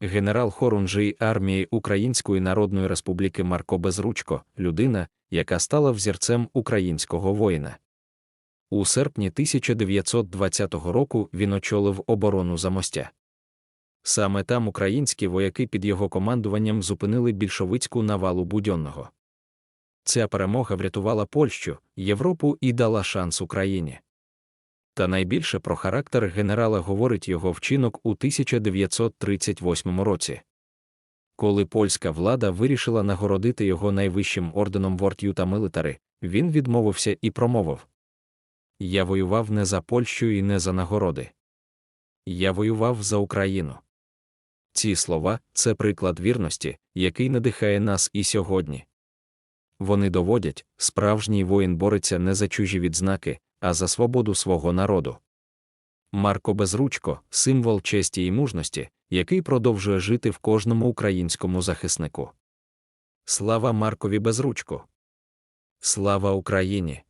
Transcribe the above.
Генерал Хорунжий армії Української Народної Республіки Марко Безручко, людина, яка стала взірцем українського воїна. У серпні 1920 року він очолив оборону Замостя. Саме там українські вояки під його командуванням зупинили більшовицьку навалу Будьонного. Ця перемога врятувала Польщу, Європу і дала шанс Україні. Та найбільше про характер генерала говорить його вчинок у 1938 році. Коли польська влада вирішила нагородити його найвищим орденом Ворт'ю та Милитари, він відмовився і промовив Я воював не за Польщу і не за нагороди. Я воював за Україну. Ці слова це приклад вірності, який надихає нас і сьогодні. Вони доводять, справжній воїн бореться не за чужі відзнаки, а за свободу свого народу. Марко Безручко символ честі і мужності, який продовжує жити в кожному українському захиснику. Слава Маркові Безручко! Слава Україні!